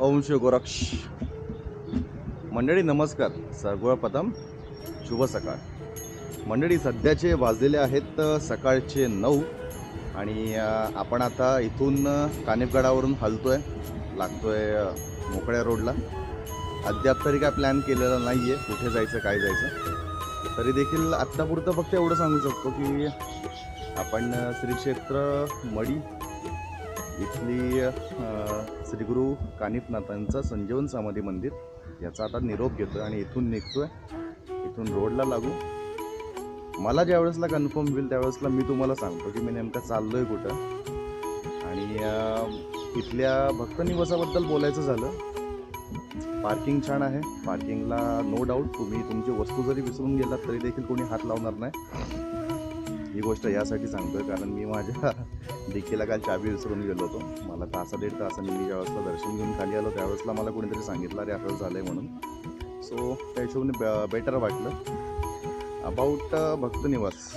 अंश गोरक्ष. मंडळी नमस्कार. सर्वप्रथम शुभ सकाळ. मंडळी सध्याचे वाजलेले आहेत सकाळचे नऊ. आणि आपण आता इथून कानेपगडावरून हलतो आहे लागतो आहे मोकळ्या रोडला. अद्याप तरी काय प्लॅन केलेला नाही आहे कुठे जायचं काय जायचं. तरी देखील आत्तापुरतं फक्त एवढं सांगू शकतो की आपण श्रीक्षेत्र श्री क्षेत्र मडी इथली श्रीगुरु कानिफनाथांचं संजीवन समाधी मंदिर. याचा आता निरोप घेतो आणि इथून निघतोय. इथून रोडला लागू. मला ज्या वेळेसला कन्फर्म होईल त्यावेळेसला मी तुम्हाला सांगतो की मी नेमकं चाललोय कुठं. आणि इथल्या भक्त निवासाबद्दल बोलायचं झालं पार्किंग छान आहे. पार्किंगला नो डाऊट तुम्ही तुमची वस्तू जरी विसरून गेलात तरी देखील कोणी हात लावणार नाही. ही गोष्ट यासाठी सांगतोय कारण मी माझ्या डिकीला काल चावी विसरून गेलो होतो. मला तासा दीड तासाने मी ज्या वेळेसला दर्शन घेऊन खाली आलो त्यावेळेसला मला कोणीतरी सांगितलं अरे असं झालं आहे म्हणून. सो त्या हिशोबाने बेटर वाटलं. अबाउट भक्तनिवास